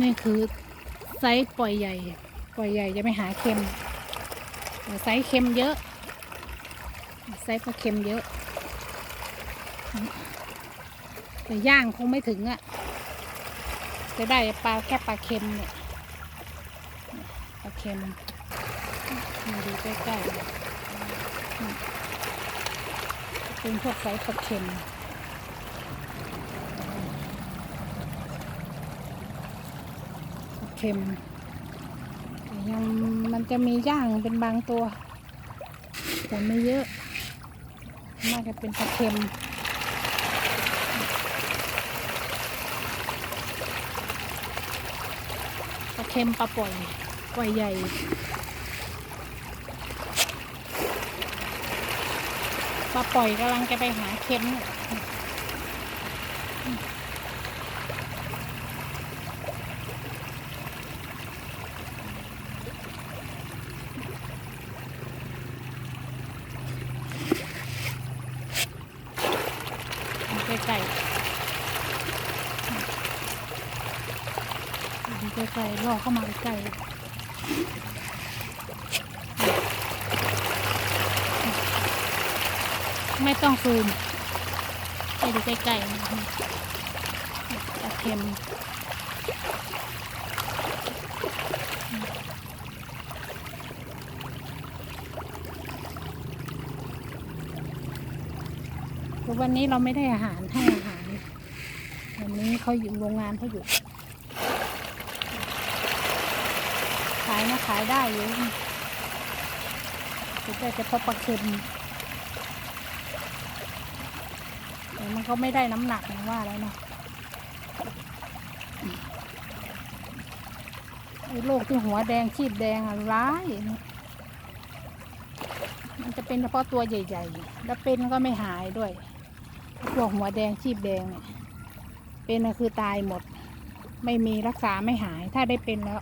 นี่คือไซส์ปล่อยใหญ่ ปล่อยใหญ่จะไม่หาเค็มไซส์เค็มเยอะ ไซส์ปลาเค็มเยอะ แต่ย่างคงไม่ถึงอะ่ะ จะได้ปลาแค่ปลาเค็มเนี่ยปลาเค็มมาดูใกล้ๆเป็นพวกไซส์ปลาเค็ม เค็มแต่ยังมันจะมีย่างเป็นบางตัว แต่ไม่เยอะ มากจะเป็นปลาเค็มปลาเค็มปลาปล่อยปล่อยใหญ่ปลาปล่อยกำลังจะไปหาเค็ม กล้ๆดูใกล้ๆล่อเข้ามาใกล้ๆไม่ต้องซูมไปดูใกล้ๆนะปลาเค็ม คือวันนี้เราไม่ได้อาหารให้อาหาร วันนี้เขาอยู่โรงงานเขาอยู่ ขายนะขายได้อยู่แต่ได้แต่พอปลาเค็มแต่มันก็ไม่ได้น้ำหนักว่าแล้วเนาะไอ้โรคที่หัวแดงชีบแดงอะร้ายเนี่ยมันจะเป็นเฉพาะตัวใหญ่ ๆ แล้วเป็นก็ไม่หายด้วย พวกหัวแดงชีบแดงเนี่ยเป็นก็คือตายหมด ไม่มีรักษาไม่หายถ้าได้เป็นแล้ว